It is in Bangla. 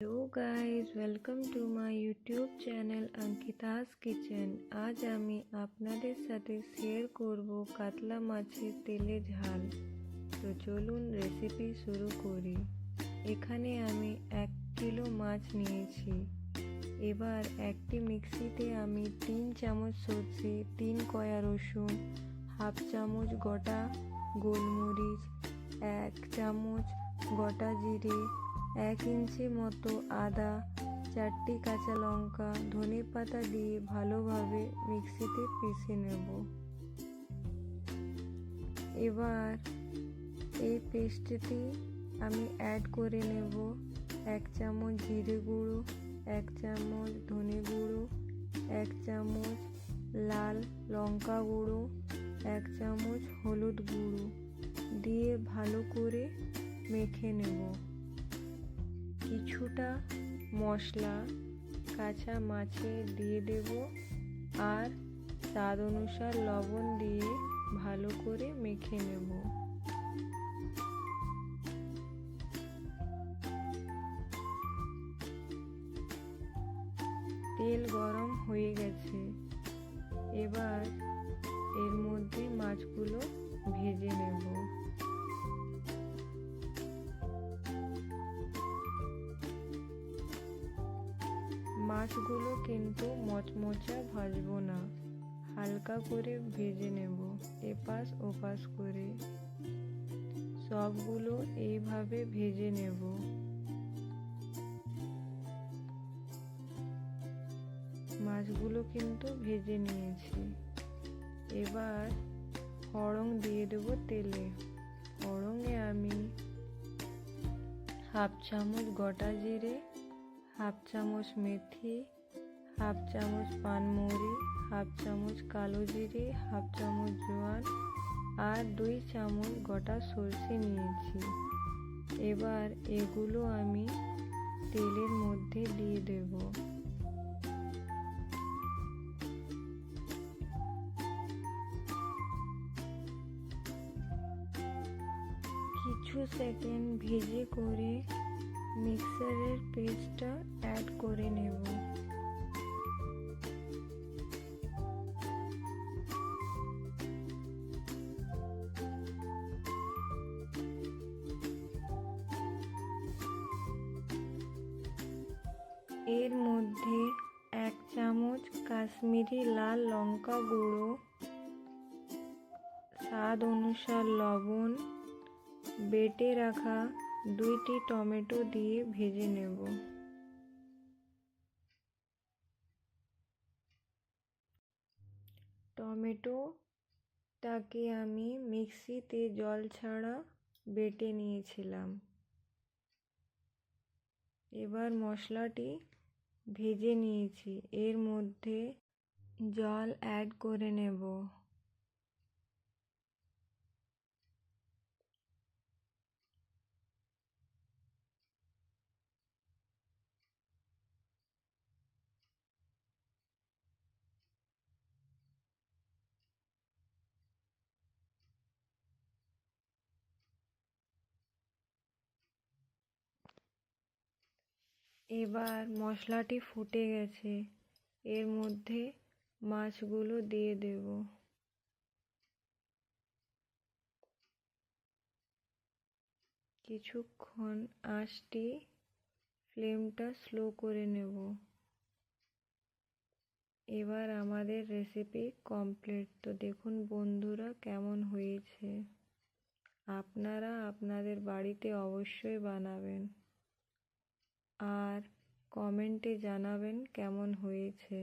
Hello guys welcome to my YouTube channel Ankita's kitchen আজ আমি আপনাদের সাথে শেয়ার করব কাতলা মাছের তেলে ঝাল। তো চলুন রেসিপি শুরু করি। এখানে আমি এক কিলো মাছ নিয়েছি। এবার একটি মিক্সিতে আমি তিন চামচ সর্ষে, তিন কয়া রসুন, হাফ চামচ গোটা গোলমরিচ, এক চামচ গোটা জিরে এক ইঞ্চি মতো আদা, চারটি কাঁচা লঙ্কা, ধনে পাতা দিয়ে ভালোভাবে মিক্সিতে পিষে নেব। এবার এই পেস্টটি আমি অ্যাড করে নেব এক চামচ জিরে গুঁড়ো, এক চামচ ধনে গুঁড়ো, এক চামচ লাল লঙ্কা গুঁড়ো, এক চামচ হলুদ গুঁড়ো দিয়ে ভালো করে মেখে নেব। কিছুটা মশলা কাঁচা মাছে দিয়ে দেব আর স্বাদ অনুসার লবণ দিয়ে ভালো করে মেখে নেব। তেল গরম হয়ে গেছে। এবার এর মধ্যে মাছগুলো ভেজে নেব। মাছগুলো কিন্তু মচমচা ভাজবো না। হালকা করে ভেজে নেব, এপাশ ওপাশ করে। সবগুলো এইভাবে ভেজে নেব। মাছগুলো কিন্তু ভেজে নিয়েছি। এবার ফড়ং দিয়ে দেবো তেলে। ফড়ংয়ে আমি হাফ চামচ গোটা জিরে হাফ চামচ মেথি, হাফ চামচ পানমৌরি, হাফ চামচ কালো জিরে, হাফ চামচ জোয়ান আর দুই চামচ গোটা সর্ষে নিয়েছি। এবার এগুলো আমি তেলের মধ্যে দিয়ে দেব। কিছু সেকেন্ড ভেজে করে মিক্সারের পেস্টটা অ্যাড করে নেব। এর মধ্যে এক চামচ কাশ্মীরি লাল লঙ্কা গুঁড়ো, স্বাদ অনুসার লবণ, বেটে রাখা দুইটি টমেটো দিয়ে ভেজে নেব। টমেটোটাকে আমি মিক্সিতে জল ছাড়া বেটে নিয়েছিলাম। এবার মশলাটি ভেজে নিয়েছি। এর মধ্যে জল অ্যাড করে নেব। এবার মশলাটি ফুটে গেছে। এর মধ্যে মাছগুলো দিয়ে দেব। কিছুক্ষণ আঁচটি ফ্লেমটা স্লো করে নেব। এবার আমাদের রেসিপি কমপ্লিট। তো দেখুন বন্ধুরা কেমন হয়েছে। আপনারা আপনাদের বাড়িতে অবশ্যই বানাবেন। আর কমেন্টে জানাবেন কেমন হয়েছে।